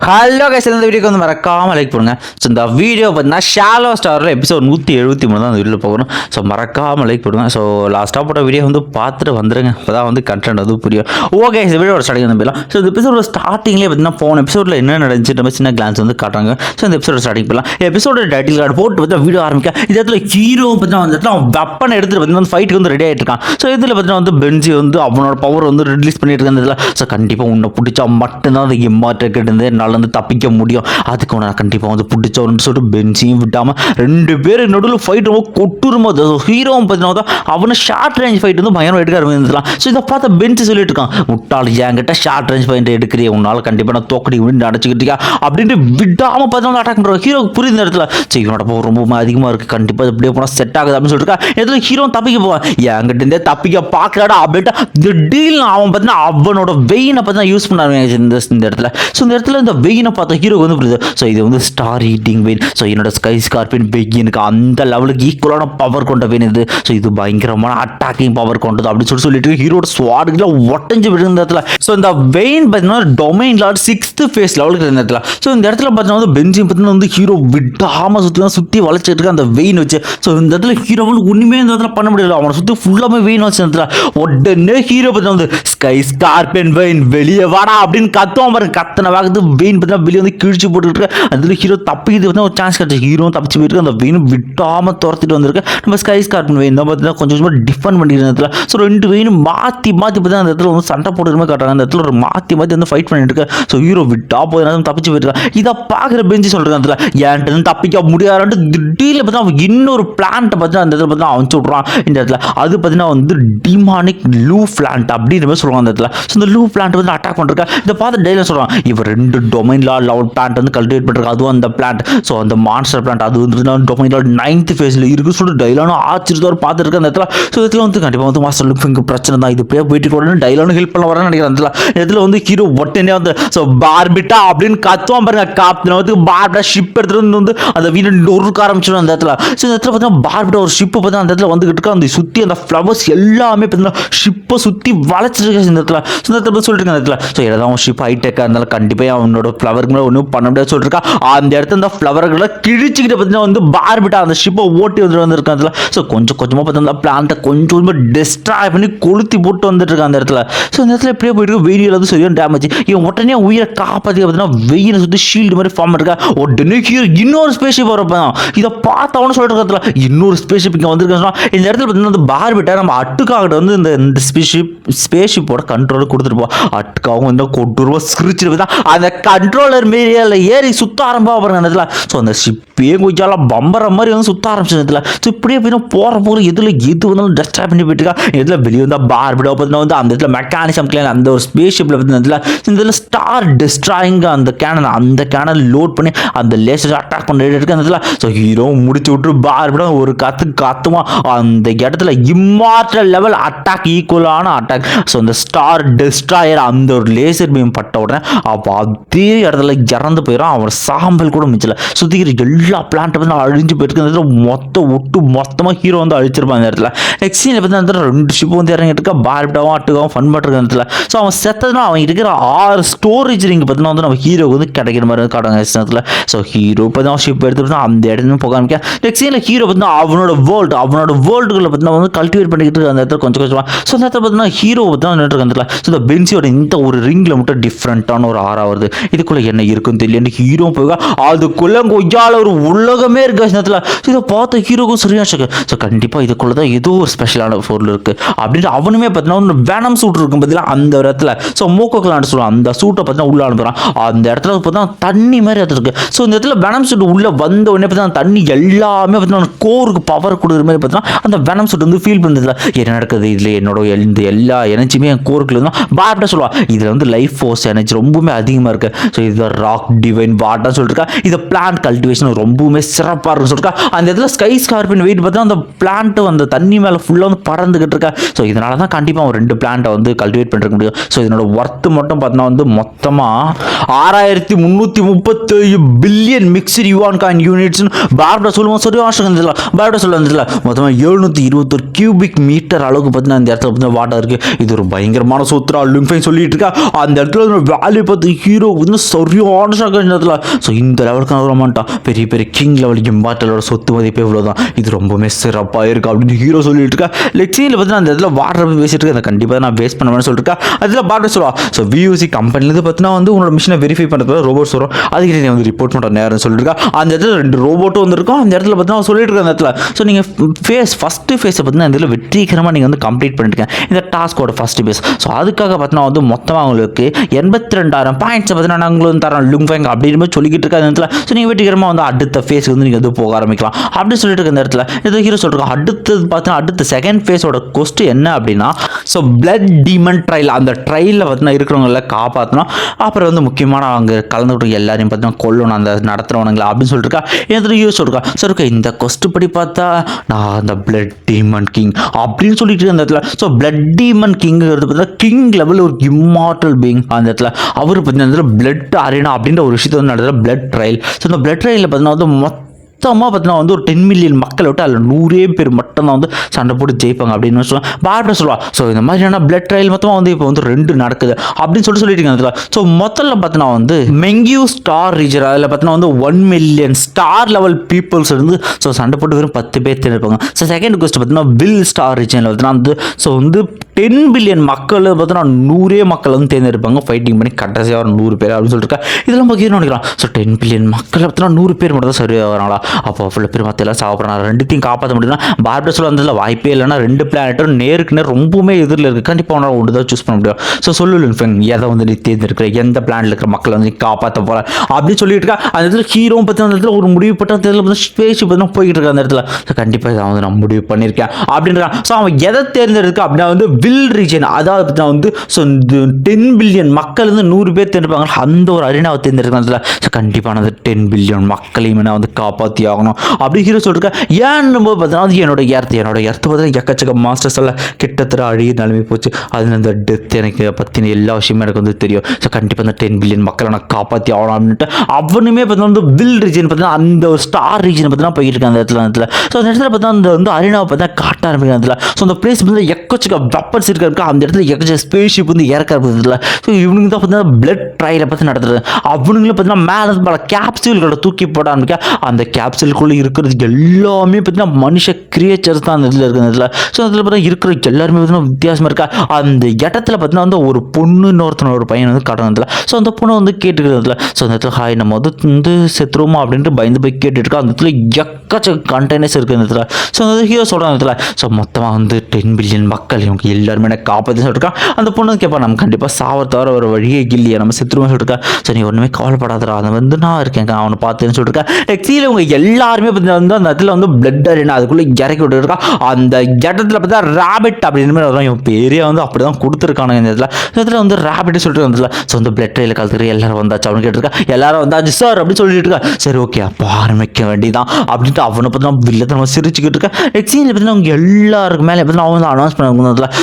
Hello guys இந்த வீடியோக்கு வந்து மறக்காமல் லைக் பண்ணுங்கள் ஸோ இந்த வீடியோ பார்த்தீங்கன்னா ஷாலோ ஸ்டாரில் எபிசோட் நூற்றி எழுபத்தி மூணு தான் அந்த வீடியோ போகணும். ஸோ மறக்காமல் லைக் பண்ணுங்க ஸோ லாஸ்ட்டாக போட்ட வீடியோ வந்து பார்த்துட்டு வந்துருங்க. இப்போ தான் வந்து கண்டென்ட் வந்து புரியும். ஓகே இந்த வீடியோட ஸ்டார்டிங் வந்து போயிடலாம். ஸோ இந்த எபிசோட ஸ்டார்டிங்லேயே பார்த்தீங்கன்னா போன எபிசோடில் என்ன நடந்துச்சு நம்ம சின்ன கிளான்ஸ் வந்து காட்டுறாங்க. ஸோ இந்த எபிசோட ஸ்டார்டிங் போயிடலாம். எபிசோட டைட்டில் கார்டு போட்டு பார்த்தா வீடியோ ஆரம்பிக்க. இந்த இடத்துல ஹீரோ பார்த்தீங்கன்னா வந்து இடத்துல அவன் வெப்பன் எடுத்துகிட்டு பார்த்தீங்கன்னா ஃபைட்டுக்கு வந்து ரெடி ஆகிட்டு இருக்கான் ஸோ இதில் பார்த்தீங்கன்னா வந்து பென்ஜி வந்து அவனோட பவர் வந்து ரிலீஸ் பண்ணிட்டு இருந்ததுல ஸோ கண்டிப்பாக உன்னை பிடிச்சா மட்டும்தான் அது இம்மார்ட்டர் இருந்து என்னால் வந்து தப்பிக்க முடியும். அதுக்கு நான் கண்டிப்பாக வந்து பிடிச்சவன்னு சொல்லிட்டு பென்சியும் விட்டாமல் ரெண்டு பேரும் நடுவில் ஃபைட் ரொம்ப கொட்டுருமோ? ஹீரோவும் பார்த்தீங்கன்னா அவனை ஷார்ட் ரேஞ்ச் ஃபைட் வந்து பயங்கரம் எடுக்க ஆரம்பிச்சிடலாம் ஸோ இதை பார்த்த பென்ச் சொல்லிட்டு இருக்கான் முட்டாள் என்கிட்ட ஷார்ட் ரேஞ்ச் ஃபைட் எடுக்கிறீ உன்னால் கண்டிப்பாக நான் தோக்கடி முடிந்து அடைச்சிக்கிட்டியா அப்படின்ட்டு விடாமல் பார்த்தீங்கன்னா அட்டாக் பண்ணுறான் ஹீரோ புரியுது இடத்துல. சரி இவனோட போக ரொம்ப அதிகமாக இருக்குது கண்டிப்பாக இது இப்படியே போனால் செட் ஆகுது. அப்படின்னு சொல்லிட்டு இதில் ஹீரோ தப்பிக்க போவான்? என்கிட்ட இருந்தே தப்பிக்க பார்க்கலாடா அப்படின்ட்டு திடீர்னு அவன் பார்த்தீங்கன்னா அவனோட வெயினை பார்த்தீங்கன்னா யூஸ் பண்ணுவாங்க இந்த இந்த இடத்துல. ஸோ இந்த இடத்துல இந்த வெயினை பார்த்த ஹீரோ வந்து புரியுது. ஸோ இது வந்து ஸ்டார் ஹீட்டிங் வெயின் ஸோ என்னோட ஸ்கை ஸ்கார்பியன் வெயினுக்கு அந்த லெவலுக்கு ஈக்குவலான பவர் கொண்ட வெயின் இது. ஸோ இது பயங்கரமான அட்டாக்கிங் பவர் கொண்டது அப்படின்னு சொல்லி சொல்லிட்டு ஹீரோட ஸ்வாடுக்குல ஒட்டஞ்சு விழுந்த இடத்துல ஸோ இந்த வெயின் பார்த்தீங்கன்னா டொமைன் லார்ட் சிக்ஸ்த் ஃபேஸ் லெவலுக்கு இருந்த இடத்துல ஸோ இந்த இடத்துல பார்த்தீங்கன்னா வந்து பெஞ்சிங் பார்த்தீங்கன்னா வந்து ஹீரோ விடாமல் சுற்றி தான் சுற்றி வளைச்சிட்டு இருக்க அந்த வெயின் வச்சு. ஸோ இந்த இடத்துல ஹீரோ வந்து ஒன்றுமே இந்த இடத்துல பண்ண முடியல. அவனை சுற்றி ஃபுல்லாமே வெயின் வச்சு இடத்துல. உடனே ஹீரோ பார்த்தீங்கன்னா வந்து ஸ்கை ஸ்கார்பியன் வெயின் வெளியே வாடா அப்படின்னு கத்துவான் பாருங்க. கத்தனை வாக்குது வெயின் பார்த்தீங்கன்னா வெளியே வந்து கிழிச்சு போட்டுருக்கு அதில் ஹீரோ தப்பிக்கிறது வந்து ஒரு சான்ஸ் கிடச்சி ஹீரோ தப்பிச்சு போயிருக்கு அந்த வெயின் விட்டாமல் துரத்திட்டு வந்திருக்கு. நம்ம ஸ்கை ஸ்கார்பின் வெயின் தான் பார்த்தீங்கன்னா கொஞ்சம் கொஞ்சமாக டிஃபன் பண்ணிட்டு இடத்துல. ஸோ ரெண்டு வெயினும் மாற்றி மாற்றி பார்த்தீங்கன்னா அந்த இடத்துல வந்து சண்டை போடுற மாதிரி காட்டுறாங்க. அந்த இடத்துல ஒரு மாற்றி மாற்றி வந்து ஃபைட் பண்ணிட்டு இருக்கு. ஸோ ஹீரோ விட்டா போதும். தப்பிச்சு போயிருக்கான் இதை பார்க்குற பெஞ்சு சொல்கிறேன் அதில் என்கிட்ட தப்பிக்க முடியாதுன்ட்டு திடீர்னு பார்த்தா அவன் இன்னொரு பிளான்ட்டை பார்த்தீங்கன்னா அந்த இடத்துல பார்த்து அவன் சொல்கிறான் இந்த இடத்துல. அது பார்த்தீங்கன்னா வந்து டிமானிக் லூ பிளான்ட் அப்படின்ற மாதிரி சொல்லுவாங்க அந்த இடத்துல. ஸோ இந்த லூ பிளான்ட் வந்து அட்டாக் பண்ணிருக்கா இதை பார்த்து டெய்லியும் சொல்கிறான் இவன் ரெண்டு டொமைன் லா லெவல் பிளான்ட் வந்து கல்டிவேட் பண்ணிருக்கா அதுவும் அந்த பிளான்ட் ஸோ அந்த மான்ஸ்டர் பிளான்ட் அது வந்து டொமைன் லா நைன்த் ஃபேஸில் இருக்குது சொல்லிட்டு டைலானும் ஆச்சரியத்தோடு பார்த்துருக்க அந்த இடத்துல. ஸோ இதில் வந்து கண்டிப்பாக வந்து மாஸ்டர் லுக்கு பிரச்சனை தான். இது போய் போயிட்டு கூட டைலானும் ஹெல்ப் பண்ண வரேன்னு நினைக்கிறேன் அந்த இடத்துல. இதில் வந்து ஹீரோ ஒட்டனே வந்து ஸோ பார்பிட்டா அப்படின்னு கத்துவான் பாருங்க. காப்தின வந்து பார்பிட்டா ஷிப் எடுத்துகிட்டு வந்து அந்த வீடு நொறுக்க ஆரம்பிச்சிடும் அந்த இடத்துல. ஸோ இந்த இடத்துல பார்த்தீங்கன்னா பார்பிட்டா ஒரு ஷிப்பு பார்த்தா அந்த இடத்துல வந்துகிட்டு இருக்கு. அந்த சுற்றி அந்த ஃப்ளவர்ஸ் எல்லாமே பார்த்தீங்கன்னா ஷிப்பை சுற்றி வளைச்சிட்டு இந்த இடத்துல. ஸோ இந்த இடத்துல சொல்லிட்டு இருக்க அந்த இடத்துல. ஸோ ஏதாவது ஷிப் ஹைடெக்காக இருந்தாலும் கண்டிப்பாக அவனோட ஃப்ளவருக்கு மேலே ஒன்றும் பண்ண முடியாது சொல்லிருக்கா அந்த இடத்துல அந்த ஃப்ளவர்களை கிழிச்சிக்கிட்டு பார்த்தீங்கன்னா வந்து பார்பிட்டா அந்த ஷிப்பை ஓட்டி வந்துட்டு வந்திருக்கான் அதில். ஸோ கொஞ்சம் கொஞ்சமாக பார்த்தா பிளான்ட்டை கொஞ்சம் கொஞ்சமாக டிஸ்ட்ராய் பண்ணி கொளுத்தி போட்டு வந்துட்டு இருக்கான் அந்த இடத்துல. ஸோ இந்த இடத்துல எப்படியே போயிட்டு வெயில் வந்து சரியான டேமேஜ் இவன் உடனே உயிரை காப்பாற்றி பார்த்தீங்கன்னா வெயிலை சுற்றி ஷீல்டு மாதிரி ஃபார்ம் இருக்கா உடனே ஹீரோ இன்னொரு ஸ்பேஷிப் வரப்போ இதை பார்த்தவனு சொல்லிட்டு இருக்கிறதுல இன்னொரு ஸ்பேஷிப் இங்கே வந்திருக்காங்க இந்த இடத்துல பார்த்தீங்கன்னா அந்த பார்பிட்டா நம்ம அட்டுக்காகிட்ட வந்து இந்த இந்த ஸ்பேஷிப் ஸ்பேஷிப்போட கண்ட்ரோல் கொடுத்துருப்போம் அட்டுக்காகவும் வந்து கொடூரமாக சிரிச்சிட்டு தான் அந்த கண்ட்ரோலர் மீரியாவில் ஏறி சுத்த ஆரம்பம் பாருங்க அந்த ஸோ அந்த ஷிப் பேய் குஞ்சால பம்பர மாதிரி வந்து சுத்த ஆரம்பிச்சது இதில். ஸோ இப்படியே போய் போகிற போகிற எதில் எது வந்தாலும் டஸ்ட்ராய் பண்ணி போயிட்டுருக்கா? இதில் வெளியே வந்தால் பார்பிடோ பார்த்தீங்கன்னா வந்து அந்த இடத்துல மெக்கானிசம் கிளேன் அந்த ஒரு ஸ்பேஸ் ஷிப்பில் பார்த்தீங்கன்னா இந்த இதில் ஸ்டார் டிஸ்ட்ராயிங் அந்த கேனல் அந்த கேனல் லோட் பண்ணி அந்த லேசர் அட்டாக் பண்ணிட்டு இருக்கு அந்த இடத்துல ஸோ ஹீரோ முடிச்சு விட்டு பார்பிடோ ஒரு கத்து கத்துவான் அந்த இடத்துல இம்மார்டல் லெவல் அட்டாக் ஈக்குவலான அட்டாக் ஸோ அந்த ஸ்டார் டிஸ்ட்ராயர் அந்த ஒரு லேசர் பீம் பட்ட உடனே அப்போ அதே இடத்துல இறந்து போயிடும் அவன் சாம்பல் கூட மிச்சல சுத்திக்கிற எல்லா பிளான்ட்டை வந்து அழிஞ்சு போயிருக்கு. மொத்த ஒட்டு மொத்தமாக ஹீரோ வந்து அழிச்சிருப்பான் அந்த இடத்துல. நெக்ஸ்ட் சீனில் வந்து அந்த ரெண்டு ஷிப் வந்து இறங்கிட்டு பார்ப்டாவும் அட்டுக்காவும் ஃபன் பண்ணுறது அந்த இடத்துல. ஸோ அவன் செத்ததுனா அவன் இருக்கிற ஆறு ஸ்டோரேஜ் ரிங் பார்த்தீங்கன்னா வந்து நம்ம ஹீரோக்கு வந்து கிடைக்கிற மாதிரி காட்டுவாங்க இடத்துல. ஸோ ஹீரோ இப்போ தான் ஷிப் எடுத்து அந்த இடத்துல போக ஆரம்பிக்க. நெக்ஸ்ட் சீனில் ஹீரோ பார்த்தீங்கன்னா அவனோட வேர்ல்டு அவனோட வேர்ல்டுகளை பார்த்தீங்கன்னா வந்து கல்டிவேட் பண்ணிக்கிட்டு இருக்க அந்த இடத்துல கொஞ்சம் கொஞ்சமாக ஸோ அந்த இடத்துல பார்த்தீங்கன்னா ஹீரோ தான் நின்றுட்டு அந்த இடத்துல? ஸோ இந்த பென்சியோட இந்த ஒரு ரிங்கில் மட்டும் டிஃப்ரெண்ட்டான ஒரு ஆறா வருது. இதுக்குள்ளே என்ன இருக்குன்னு தெரியல. ஹீரோ போக அதுக்குள்ளே கொய்யால ஒரு உலகமே இருக்கு அந்த இடத்துல இதை பார்த்த ஹீரோக்கும் சரியா ஷக்கு ஸோ கண்டிப்பாக இதுக்குள்ளே தான் ஏதோ ஒரு ஸ்பெஷலான பொருள் இருக்குது அப்படின்ட்டு அவனுமே பார்த்தீங்கன்னா ஒரு வேனம் சூட் இருக்கும் பார்த்தீங்கன்னா அந்த இடத்துல. ஸோ மூக்கலான்னு சொல்லுவான் அந்த சூட்டை பார்த்தீங்கன்னா உள்ள அனுப்புகிறான் அந்த இடத்துல பார்த்தா தண்ணி மாதிரி இடத்துல இருக்குது ஸோ இந்த இடத்துல வேனம் சூட் உள்ளே வந்த உடனே பார்த்தீங்கன்னா தண்ணி எல்லாமே பார்த்தீங்கன்னா கோருக்கு பவர் கொடுக்குற மாதிரி பார்த்தீங்கன்னா அந்த வேனம் சூட் வந்து ஃபீல் பண்ணுறதுல என்ன நடக்குது? இதில் என்னோட இந்த எல்லா எனர்ஜியுமே என் கோருக்குள்ள இருந்தால் பாப்டா சொல்லுவா. இதில் வந்து லைஃப் ஃபோர்ஸ் எனர்ஜி ரொம்பவுமே அதிகமாக இருக்குது ஸோ இதுதான் ராக் டிவைன் வாட்டான்னு சொல்லிருக்கா இது பிளான் கல்டிவேஷன் ரொம்பவுமே சிறப்பாக இருக்குன்னு சொல்லிருக்கா அந்த இடத்துல ஸ்கை ஸ்கார்பின் வெயிட் பார்த்தா அந்த பிளான்ட்டு அந்த தண்ணி மேலே ஃபுல்லாக வந்து பறந்துக்கிட்டு இருக்கா. ஸோ இதனால தான் கண்டிப்பாக அவன் ரெண்டு பிளான்ட்டை வந்து கல்டிவேட் பண்ணிருக்க முடியும். ஸோ இதனோட ஒர்த்து மட்டும் பார்த்தீங்கன்னா வந்து மொத்தமாக ஆறாயிரத்தி முந்நூற்றி முப்பத்தேழு பில்லியன் மிக்சர் யுவான் காயின் யூனிட்ஸ்னு பார்படா சொல்லுவோம் சரி வாஷம் இருந்ததில்ல பார்படா சொல்ல இருந்ததில்ல மொத்தமாக எழுநூற்றி இருபத்தொரு கியூபிக் மீட்டர் அளவுக்கு பார்த்தீங்கன்னா அந்த இடத்துல பார்த்தீங்கன்னா வாட்டர் இருக்குது இது ஒரு பயங்கரமான சூத்திரா லிங்ஃபை சொல்லிட்டு இருக்கா. அந்த இடத்துல வேல்யூ பார்த்து ஹீரோ வந்து சரியான ஷாக் இடத்துல. ஸோ இந்த லெவலுக்கு வர மாட்டான் பெரிய பெரிய கிங் லெவல் இம்பார்ட்டலோட சொத்து மதிப்பு இவ்வளோ தான் இது ரொம்பவுமே சிறப்பாக இருக்கு அப்படின்னு ஹீரோ சொல்லிட்டு இருக்கா. லெக்ஸியில் பார்த்தீங்கன்னா அந்த இடத்துல வாடுறப்ப பேசிட்டு இருக்கேன் அதை கண்டிப்பாக நான் வேஸ்ட் பண்ணுவேன்னு சொல்லிட்டு அதில் பாட்டு சொல்லுவா. ஸோ வியூசி கம்பெனிலேருந்து பார்த்தீங்கன்னா வந்து உங்களோட மிஷினை வெரிஃபை பண்ணுறது ரோபோட்ஸ் வரும் அதுக்கு நீ வந்து ரிப்போர்ட் பண்ணுற நேரம் சொல்லிட்டு அந்த இடத்துல ரெண்டு ரோபோட்டும் வந்திருக்கும். அந்த இடத்துல பார்த்தீங்கன்னா சொல்லிட்டு இருக்க அந்த இடத்துல. ஸோ நீங்கள் ஃபேஸ் ஃபஸ்ட்டு ஃபேஸை பார்த்தீங்கன்னா இந்த இதில் வெற்றிகரமாக நீங்கள் வந்து கம்ப்ளீட் பண்ணிருக்கேன் இந்த டாஸ்கோட ஃபஸ்ட்டு ஃபேஸ் ஸோ அதுக்காக பார்த்தீங்கன்னா வந்து மொத்தமாக உங்களுக்கு எண்பத்தி ரெண்டாயிரம் பாயிண்ட்ஸை பார்த்தீங்கன்னா நாங்களும் வந்து தரோம் லுங்ஃபேங் அப்படின்னு சொல்லிக்கிட்டு இருக்க அந்த இடத்துல. ஸோ நீங்கள் வெற்றிகரமாக வந்து அடுத்த ஃபேஸ்க்கு வந்து நீங்கள் வந்து போக ஆரம்பிக்கலாம். அப்படின்னு சொல்லிட்டு இருக்க இந்த இடத்துல இது ஹீரோ சொல்லிருக்கோம் அடுத்தது பார்த்தீங்கன்னா அடுத்த செகண்ட் ஃபேஸோட கொஸ்ட் என்ன அப்படின்னா ஸோ பிளட் டீமன் ட்ரையல் அந்த ட்ரையலில் பார்த்தீங்கன்னா இருக்கிறவங்கள காப்பாற்றணும் அப்புறம் வந்து முக்கியமான அவங்க கலந்துக்கிட்டு எல்லாரையும் பார்த்தீங்கன்னா கொல்லணும். அந்த நடத்துகிறவனுங்களா அப்படின்னு சொல்லிட்டுருக்கா இருக்கா. ஹீரோ சொல்லிருக்கா. சார் ஓகே இந்த கொஸ்ட் படி பார்த்தா நான் அந்த பிளட் டீமன் கிங் அப்படின்னு சொல்லிட்டு இருக்க அந்த இடத்துல ஸோ பிளட் டீமன் கிங்கிறது பார்த்தீங்கன்னா கிங் லெவல் ஒரு இம்மார்டல் பீங் அந்த இடத்துல. அவர் பார்த்தீங்கன்னா பிளட் அரேனா அப்படின்ற ஒரு விஷயத்தை வந்து நடத்துகிற பிளட் ட்ரையல் ஸோ இந்த பிளட் ட்ரையலில் பார்த்தீங்கன்னா வந்து மொத்த மொத்தமாக பார்த்தீங்கன்னா வந்து ஒரு டென் மில்லியன் மக்களை விட்டு அதில் நூறே பேர் மட்டும்தான் வந்து சண்டை போட்டு ஜெயிப்பாங்க அப்படின்னு சொல்லுவாங்க. பார்பரா சொல்லுவா ஸோ இந்த மாதிரியான பிளட் ட்ரையல் மொத்தமாக வந்து இப்போ வந்து ரெண்டு நடக்குது அப்படின்னு சொல்லிட்டு சொல்லிட்டு இருக்காங்க ஸோ மொத்தத்தில் பார்த்தீங்கன்னா வந்து மெங்கியூ ஸ்டார் ரீஜர் அதில் பார்த்தீங்கன்னா வந்து one million star level peoples இருந்து ஸோ சண்டை போட்டு வெறும் பத்து பேர் தேர்ந்தெடுப்பாங்க. ஸோ செகண்ட் கொஸ்ட் பார்த்தீங்கன்னா வில் ஸ்டார் ரீஜனில் பார்த்தீங்கன்னா வந்து ஸோ வந்து டென் பில்லியன் மக்கள் பார்த்தோன்னா நூறே மக்கள் வந்து தேர்ந்தெடுப்பாங்க. ஃபைட்டிங் பண்ணி கடைசியாக ஒரு நூறு பேர் அப்படின்னு சொல்லிட்டு இதெல்லாம் பகிர்ந்து நினைக்கலாம் ஸோ டென் பில்லியன் மக்கள் பார்த்தோன்னா நூறு பேர் மட்டும் தான் சரியாக வராங்களா அப்போ அவ்வளோ பேர் மற்ற எல்லாம் சாப்பிட்றாங்க. ரெண்டுத்தையும் காப்பாற்ற முடியும்னா பார்பர் வந்ததில் வாய்ப்பே இல்லைன்னா ரெண்டு பிளானட்டும் நேருக்கு நேர் ரொம்பவுமே எதிரில் இருக்குது கண்டிப்பாக உன்னால் ஒன்று தான் சூஸ் பண்ண முடியும். ஸோ சொல்லு ஃபெங் எதை வந்து நீ தேர்ந்தெடுக்கிற? எந்த பிளானில் இருக்கிற மக்களை வந்து நீ காப்பாற்ற போகிற அப்படின்னு சொல்லிட்டு இருக்கா. அந்த இடத்துல ஹீரோவும் பற்றி அந்த இடத்துல ஒரு முடிவு பட்ட அந்த இடத்துல வந்து ஸ்பேஸ் பற்றி போய்கிட்டு இருக்க அந்த இடத்துல. ஸோ கண்டிப்பாக இதை வந்து நான் முடிவு பண்ணியிருக்கேன். அப்படின்றான். ஸோ அவன் எதை தேர்ந்தெடுக்க அப்படின்னா வந்து வில் ரீஜன் அதாவது தான் வந்து ஸோ இந்த டென் பில்லியன் மக்கள் வந்து நூறு பேர் தேர்ந்தெடுப்பாங்க. அந்த ஒரு அரினாவை தேர்ந்தெடுக்கிறேன் ஸோ கண்டிப்பாக அந்த டென் பில்லியன் மக்களையும் நான் வந்து காப்பாற்றி ஆகணும். அப்படி ஹீரோ சொல்லிருக்கேன் ஏன்னு போது பார்த்தீங்கன்னா அது என்னோட ஏர்த்து என்னோட எர்த்து பார்த்தீங்கன்னா எக்கச்சக்க மாஸ்டர்ஸ் எல்லாம் கிட்டத்தட்ட அழிய நிலைமை போச்சு. அதில் அந்த டெத் எனக்கு பற்றின எல்லா விஷயமும் எனக்கு வந்து தெரியும். ஸோ கண்டிப்பாக அந்த டென் பில்லியன் மக்களை நான் காப்பாற்றி ஆகணும் அப்படின்ட்டு அவனுமே பார்த்தீங்கன்னா வந்து வில் ரீஜன் பார்த்தீங்கன்னா அந்த ஒரு ஸ்டார் ரீஜன் பார்த்தீங்கன்னா போயிட்டு இருக்கேன் அந்த இடத்துல அந்த இடத்துல. ஸோ அந்த இடத்துல பார்த்தா அந்த வந்து அரினாவை பார்த்தா காட்ட ஆரம்பிக்கிற இடத்துல. ஸோ அந்த பிளேஸ் வந்து எக்கச்சக்க வெப்பன்ஸ் இருக்க அந்த இடத்துல எக்கச்சக்க ஸ்பேஸ்ஷிப் வந்து இறக்க இல்லை ஸோ இவனுங்க தான் பார்த்தீங்கன்னா பிளட் ட்ரையலை பற்றி நடத்துறது. அவனுங்களும் பார்த்தீங்கன்னா மேலே பல கேப்சூல்களை தூக்கி போட ஆரம்பிக்க அந்த கேப்சூலுக்குள்ளே இருக்கிறது எல்லாமே பார்த்தீங்கன்னா மனுஷ கிரியேச்சர்ஸ் தான் அந்த இதில் இருக்கிற இதில். ஸோ அதில் பார்த்தா இருக்கிற எல்லாருமே பார்த்தீங்கன்னா வித்தியாசமாக இருக்கா? அந்த இடத்துல பார்த்தீங்கன்னா வந்து ஒரு பொண்ணு இன்னொருத்தன ஒரு பையன் வந்து கடந்ததில்ல ஸோ அந்த பொண்ணு வந்து கேட்டுக்கிறதுல ஸோ அந்த இடத்துல ஹாய் நம்ம வந்து வந்து செத்துருவோமா? அப்படின்ட்டு பயந்து போய் கேட்டுட்டு இருக்கா. அந்த இடத்துல எக்கச்சக்க கண்டெய்னர்ஸ் இருக்குது இடத்துல. ஸோ அந்த ஹீரோ சொல்கிற இடத்துல. ஸோ மொத்தமாக வந்து டென் பில்லியன் மக்கள் இவங்க எல்லாருமே எனக்கு காப்பாற்றி சொல்லிருக்கா அந்த பொண்ணு கேட்பா நம்ம கண்டிப்பாக சாவ தவிர ஒரு வழியே இல்லையா நம்ம செத்துருவோம் சொல்லிருக்கா சரி நீ ஒன்றுமே கவலைப்படாதரா அதை வந்து நான் இருக்கேன் அவனை பார்த்துன்னு சொல்லிருக்கா நெக்ஸ்டில் இவங்க எல்லாருமே பார்த்தீங்கன்னா வந்து அந்த இடத்துல வந்து பிளட் அரினா அதுக்குள்ளே இறக்கி விட்டுருக்கா அந்த இடத்துல பார்த்தா ரேபிட் அப்படின்னு மாதிரி இவன் பேரே வந்து அப்படி தான் கொடுத்துருக்கானுங்க இந்த இடத்துல. இந்த இடத்துல வந்து ரேபிட் சொல்லிட்டு வந்ததுல ஸோ வந்து பிளட் ட்ரெயில கலந்துரு எல்லாரும் வந்தாச்சு அவனு கேட்டிருக்கா. எல்லாரும் வந்தாச்சு சார் அப்படின்னு சொல்லிட்டு இருக்கா. சரி ஓகே அப்போ ஆரம்பிக்க வேண்டியதான் அப்படின்ட்டு அவனை பற்றி நம்ம வில்லத்தை நம்ம சிரிச்சுக்கிட்டு இருக்கா. நெக்ஸ்ட் சீனில் பார்த்தீங்கன்னா அவங்க எல்லாருக்கு மேலே பார்த்தீங்கன்னா அவன் வந்து அனௌன்ஸ் பண்ண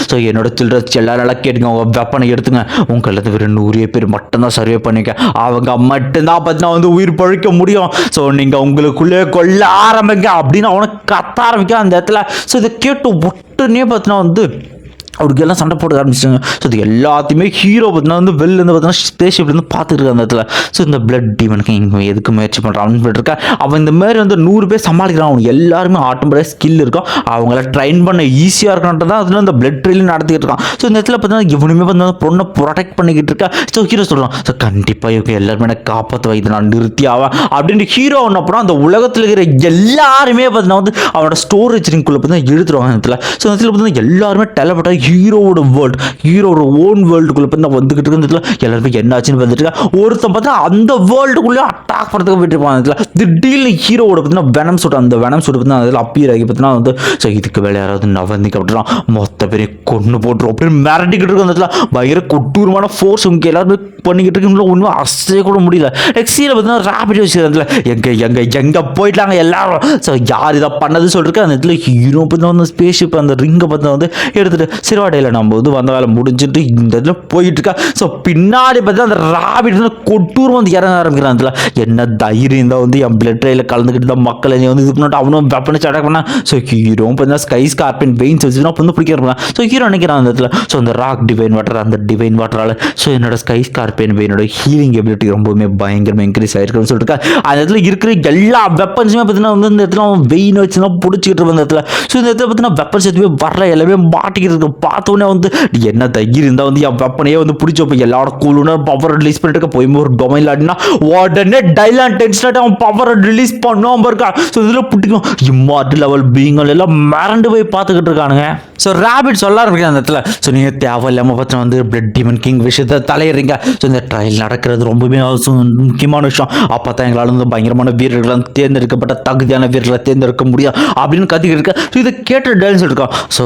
ஸோ என்னோட சில்ட்ரன்ஸ் எல்லாரும் நல்லா கேட்டுங்க உங்கள் வெப்பனை எடுத்துங்க. உங்கள் வெறும் நூறு பேர் மட்டும்தான் சர்வே பண்ணிக்க. அவங்க மட்டும்தான் பார்த்தீங்கன்னா வந்து உயிர் பழிக்க முடியும். ஸோ நீங்கள் உங்களுக்குள்ளே கொல்ல ஆரம்பிங்க அப்படின்னு அவனை கத்த ஆரம்பிக்க அந்த இடத்துல. ஸோ இதை கேட்டு ஒட்டுனே பார்த்தீங்கன்னா வந்து அவருக்கு எல்லாம் சண்டை போட ஆரம்பிச்சிட்டாங்க. ஸோ இது எல்லாத்தையுமே ஹீரோ பார்த்தீங்கன்னா வந்து வெளிலேருந்து பார்த்தீங்கன்னா ஸ்பேஸ்ஷிப்லேருந்து பார்த்துட்டு அந்த இடத்துல. ஸோ இந்த பிளட் டீமனுக்கு இங்கே எதுக்கு முயற்சி பண்ணுறான் அப்படின்னு இருக்கா? அவன் இந்த மாதிரி வந்து நூறு பேர் சமாளிக்கிறான். அவனுக்கு எல்லாருமே ஆட்டோமேட்டிக் ஸ்கில் இருக்கும். அவங்கள ட்ரைன் பண்ண ஈஸியாக இருக்கணுன்றது தான் அதில் இந்த பிளட் ட்ரெயிலும் நடத்திக்கிட்டு இருக்கான். ஸோ இந்த இடத்துல பார்த்தீங்கன்னா இவனுமே பார்த்தீங்கன்னா பொண்ணை ப்ரொடெக்ட் பண்ணிக்கிட்டு இருக்கா. ஸோ ஹீரோ சொல்கிறான் ஸோ கண்டிப்பாக இவங்க எல்லாருமே எனக்கு காப்பாற்ற வைத்து நான் நிறுத்தி ஆவேன் அப்படின்ட்டு ஹீரோ அப்புறம் அந்த உலகத்தில் இருக்கிற எல்லாருமே பார்த்தீங்கன்னா வந்து அவனோட ஸ்டோரேஜ் ரிங்குள்ளே பார்த்தீங்கன்னா எழுத்துருவாங்க இடத்துல. ஸோ இந்த இடத்துல பார்த்தீங்கன்னா எல்லாருமே டெலபட்டாக ஹீரோவோட வேர்ல்டு ஹீரோட ஓன் வேர்ல்டுக்குள்ளே பார்த்தா வந்துக்கிட்டு இருக்கிறதுல எல்லாருமே என்னாச்சுன்னு வந்துட்டு ஒருத்தன் பார்த்தா அந்த வேர்ல்டுக்குள்ளே அட்டாக் பண்ணுறதுக்கு போயிட்டு இருப்பான் திடீர்னு ஹீரோவோட பார்த்தீங்கன்னா வெனம் சுட்டு அந்த வெனம் சுட்டு பார்த்தீங்கன்னா அதில் அப்பியர் ஆகி பார்த்தீங்கன்னா வந்து ஸோ இதுக்கு வேலை யாராவது நவந்திக்கு அப்படின்னா மொத்த பேரையும் கொண்டு போட்டுரும். அப்படின்னு மிரட்டிக்கிட்டு இருக்கோம் அந்த இடத்துல பயங்கர கொட்டூரமான ஃபோர்ஸ் உங்களுக்கு எல்லாருமே பண்ணிக்கிட்டு இருக்குங்களோ ஒன்றும் அசைய கூட முடியல. நெக்ஸ்ட் பார்த்தீங்கன்னா ரேபிட் வச்சுக்கிறதுல எங்கே எங்கே எங்கே போயிட்டாங்க எல்லாரும்? ஸோ யார் இதை பண்ணது சொல்லிருக்கு அந்த இடத்துல ஹீரோ பார்த்தா வந்து ஸ்பேஸ் ஷிப் அந்த ரிங்கை பார்த்தா வந்து எடுத்துகிட்டு சரி சீரோடையில் நம்ம வந்து வந்த வேலை முடிஞ்சுட்டு இந்த இதில் போயிட்டுருக்கா. ஸோ பின்னாடி பார்த்தா அந்த ராபிட் வந்து கொட்டூர் வந்து இறங்க ஆரம்பிக்கிறான் அதில். என்ன தைரியம் தான் வந்து என் பிளட் ட்ரையில் கலந்துக்கிட்டு தான் மக்களை வந்து இது பண்ணிட்டு அவனும் வெப்பனை அட்டாக் பண்ணா. ஸோ ஹீரோவும் பார்த்தா ஸ்கை ஸ்கார்பியன் வெயின்ஸ் வச்சுன்னா வந்து பிடிக்க இருப்பான் ஸோ ஹீரோ நினைக்கிறான் அந்த இடத்துல ஸோ அந்த ராக் டிவைன் வாட்டர் அந்த டிவைன் வாட்டரால் ஸோ என்னோட ஸ்கை ஸ்கார்பியன் வெயினோட ஹீலிங் எபிலிட்டி ரொம்பவுமே பயங்கரமாக இன்க்ரீஸ் ஆயிருக்குன்னு சொல்லிட்டுருக்கா அந்த இடத்துல இருக்கிற எல்லா வெப்பன்ஸுமே பார்த்தீங்கன்னா வந்து இந்த இடத்துல அவன் வெயின் வச்சுன்னா பிடிச்சிக்கிட்டு இருப்பான் இந்த இடத்துல ஸோ இந்த இடத்துல பார்த்தீங்கன்னா வெப்பன்ஸ் எதுவுமே வரல. எல்லாமே மாட்டிக்கிட்டு இருக்கு. பார்த்தோன்னே வந்து என்ன தைரியம் இருந்தால் வந்து என் வெப்பனையே வந்து பிடிச்சி வைப்ப. எல்லாரோட கூலுன்னு பவர் ரிலீஸ் பண்ணிட்டு இருக்க போய் ஒரு டொமைன் ஆடினா உடனே டைலான் டென்ஷன் அவன் பவரை ரிலீஸ் பண்ணாம இருக்கான் ஸோ இதில் பிடிக்கும். இம்மார்ட் லெவல் பீங்கள் எல்லாம் மிரண்டு போய் பார்த்துக்கிட்டு இருக்கானுங்க. ஸோ ரேபிட் சொல்ல ஆரம்பிக்கிறேன் அந்த இடத்துல. ஸோ நீங்கள் தேவையில்லாமல் பார்த்தா வந்து பிளட் டிமன் கிங் விஷயத்தை தலையிடுறீங்க ஸோ இந்த ட்ரையல் நடக்கிறது ரொம்பவே முக்கியமான விஷயம். அப்போ தான் எங்களால் வந்து பயங்கரமான வீரர்களை தேர்ந்தெடுக்கப்பட்ட தகுதியான வீரர்களை தேர்ந்தெடுக்க முடியும். அப்படின்னு கத்திக்கிட்டு இருக்கேன் ஸோ இதை கேட்ட டைல்ஸ் இருக்கோம் ஸோ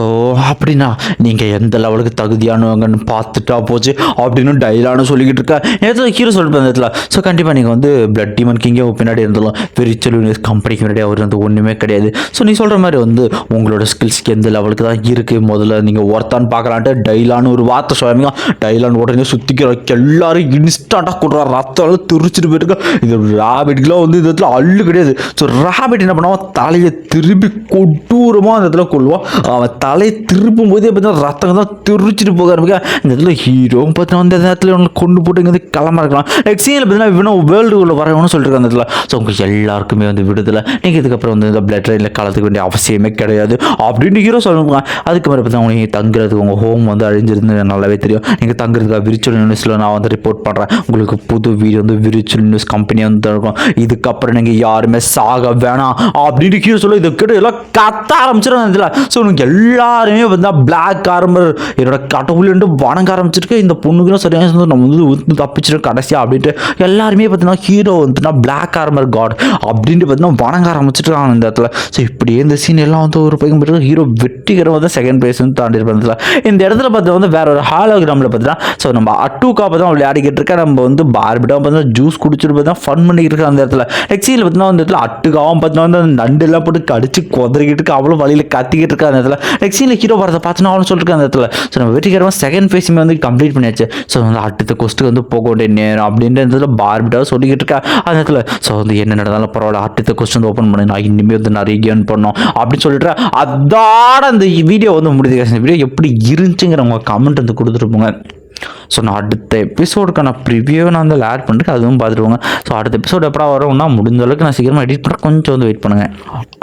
அப்படின்னா நீங்கள் எந்த லெவலுக்கு தகுதியானவங்கன்னு பார்த்துட்டா போச்சு அப்படின்னு டைலானு சொல்லிக்கிட்டு இருக்கா. நேரத்தில் ஹீரோ சொல்லிட்டு அந்த இடத்துல ஸோ கண்டிப்பாக நீங்கள் வந்து பிளட் டிமன் கிங்கே பின்னாடி இருந்தாலும் விரிச்சல் கம்பெனிக்கு முன்னாடி அவர் வந்து ஒன்றுமே கிடையாது. ஸோ நீ சொல்கிற மாதிரி வந்து உங்களோட ஸ்கில்ஸ்க்கு எந்த லெவலுக்கு தான் இருக்குது முதல்ல நீங்கள் ஒர்த்தான்னு பார்க்கலான்ட்டு டைலான்னு ஒரு வார்த்தை சொல்லுவீங்க டைலான் உடனே சுற்றிக்கிற எல்லாரும் இன்ஸ்டண்ட்டாக கொடுறா ரத்தம் துரிச்சிட்டு போயிருக்கா இது ராபிட்கெலாம் வந்து இந்த இடத்துல அள்ளு கிடையாது. ஸோ ராபிட் என்ன பண்ணுவான்? தலையை திருப்பி கொடூரமாக அந்த இடத்துல கொள்வான் அவன் தலையை திருப்பும் போதே ரத்தம் தான் துரிச்சிட்டு போக ஆரம்பிக்க இந்த இடத்துல ஹீரோ பார்த்தீங்கன்னா அந்த நேரத்தில் அவனை கொண்டு போட்டு இங்கே கிளம்ப இருக்கலாம். நெக்ஸ்ட் சீனில் பார்த்தீங்கன்னா இவனும் உள்ள வரவனு சொல்லிருக்காங்க அந்த இடத்துல. ஸோ உங்கள் எல்லாருக்குமே வந்து விடுதலை. நீங்கள் இதுக்கப்புறம் வந்து இந்த பிளட் ட்ரெயினில் கலத்துக்க வேண்டிய அவசியமே கிடையாது. அப்படின்னு ஹீரோ சொல்லுவாங்க. அதுக்கு மாதிரி பார்த்தீங்கன்னா உங்களுக்கு தங்குறதுக்கு உங்கள் ஹோம் வந்து அழிஞ்சிருந்து நல்லாவே தெரியும். நீங்கள் தங்குறதுக்காக விரிச்சுவல் நியூஸில் நான் வந்து ரிப்போர்ட் பண்ணுறேன் உங்களுக்கு புது வீடு வந்து விரிச்சுவல் நியூஸ் கம்பெனி வந்து இருக்கும் இதுக்கப்புறம் நீங்கள் யாருமே சாக வேணாம். அப்படின்னு ஹீரோ சொல்ல இதை கேட்டு எல்லாம் கத்த ஆரம்பிச்சிடும் இதில் ஸோ உங்களுக்கு எல்லாருமே வந்து பிளாக் ஆரம்பர் என்னோட கடவுள்ன்ட்டு வணங்க ஆரம்பிச்சிருக்கு இந்த பொண்ணுக்குலாம் சரியான சொன்னா நம்ம வந்து வந்து தப்பிச்சிடும் கடைசியாக அப்படின்ட்டு. எல்லாருமே பார்த்தீங்கன்னா ஹீரோ வந்துன்னா பிளாக் ஆர்மர் காட் அப்படின்ட்டு பார்த்தீங்கன்னா வணங்க ஆரம்பிச்சிட்டு இந்த இடத்துல. ஸோ இப்படியே இந்த சீன் எல்லாம் வந்து ஒரு பக்கம் போயிட்டு ஹீரோ வெற்றிகரமாக வந்து செகண்ட் பிளேஸ் வந்து தாண்டி இருப்பதில்ல இந்த இடத்துல பார்த்தா வந்து வேற ஒரு ஹாலோகிராமில் பார்த்தீங்கன்னா ஸோ நம்ம அட்டூக்கா பார்த்தா விளையாடிக்கிட்டு இருக்கேன் நம்ம வந்து பார்பிட்டா பார்த்தீங்கன்னா ஜூஸ் குடிச்சிட்டு பார்த்தீங்கன்னா ஃபன் பண்ணிக்கிட்டு இருக்கா அந்த இடத்துல. நெக்ஸ்ட் சீனில் பார்த்தீங்கன்னா அந்த இடத்துல அட்டுக்காவும் பார்த்தீங்கன்னா வந்து அந்த நண்டு எல்லாம் போட்டு கடிச்சு கொதறிக்கிட்டு இருக்கு அவ்வளோ வழியில் கத்திக்கிட்டு இருக்கா அந்த இடத்துல. நெக்ஸ்ட் சீனில் ஹீரோ வரதை பார்த்தோன்னா அவனு சொல்லிட்டு அந்த இடத்துல. ஸோ நம்ம வெற்றிகரமாக செகண்ட் ஃபேஸுமே வந்து கம்ப்ளீட் பண்ணியாச்சு. ஸோ வந்து அடுத்த கொஸ்ட்டுக்கு வந்து போக வேண்டிய நேரம் அப்படின்ற இடத்துல பார்பிட்டாக சொல்லிக்கிட்டு இருக்கா. அந்த இடத்துல ஸோ வந்து என்ன நடந்தாலும் பரவாயில்ல அடுத்த கொஸ்டின் வந்து ஓப்பன் பண்ணி நான் இனிமேல் வந்து நிறைய கேர்ன் பண்ணோம் அப்படின்னு சொல்லிட்டு அதோட அந்த வீடியோ வந்து முடிஞ்சு வீடியோ எப்படி இருந்துச்சுங்கிற உங்கள் கமெண்ட் வந்து கொடுத்துருப்போங்க ஸோ நான் அடுத்த எபிசோடுக்கான ப்ரிவியூவை நான் வந்து ஆட் பண்ணிட்டு அதுவும் பார்த்துருவாங்க ஸோ அடுத்த எபிசோடு எப்படா வரும்னா முடிஞ்ச அளவுக்கு நான் சீக்கிரமாக எடிட் பண்ண கொஞ்சம் வந்து வெயிட் பண்ணுங்கள்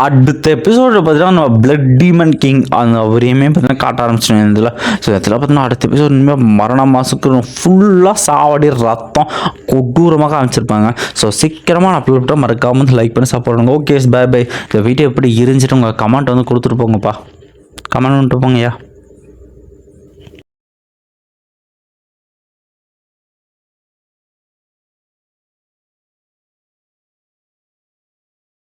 அடுத்த எபிசோடை பார்த்தீங்கன்னா நம்ம பிளட் டீமன் கிங் அந்த அவரையுமே பார்த்தீங்கன்னா காட்ட ஆரம்பிச்சிடும் இதில். ஸோ இதில் பார்த்தீங்கன்னா அடுத்த எபிசோட் இனிமேல் மரண மாசுக்கு ஃபுல்லாக சாவடி ரத்தம் கொடூரமாக காமிச்சிருப்பாங்க. ஸோ சீக்கிரமாக நான் அப்லோட் பண்ண மறக்காம வந்து லைக் பண்ணி சப்போர்ட் பண்ணுங்க. ஓகே பை பை இந்த வீடியோ எப்படி இருந்துச்சுட்டு உங்கள் கமெண்ட் வந்து கொடுத்துட்டு போங்கப்பா. கமெண்ட் பண்ணிட்டு போங்கய்யா.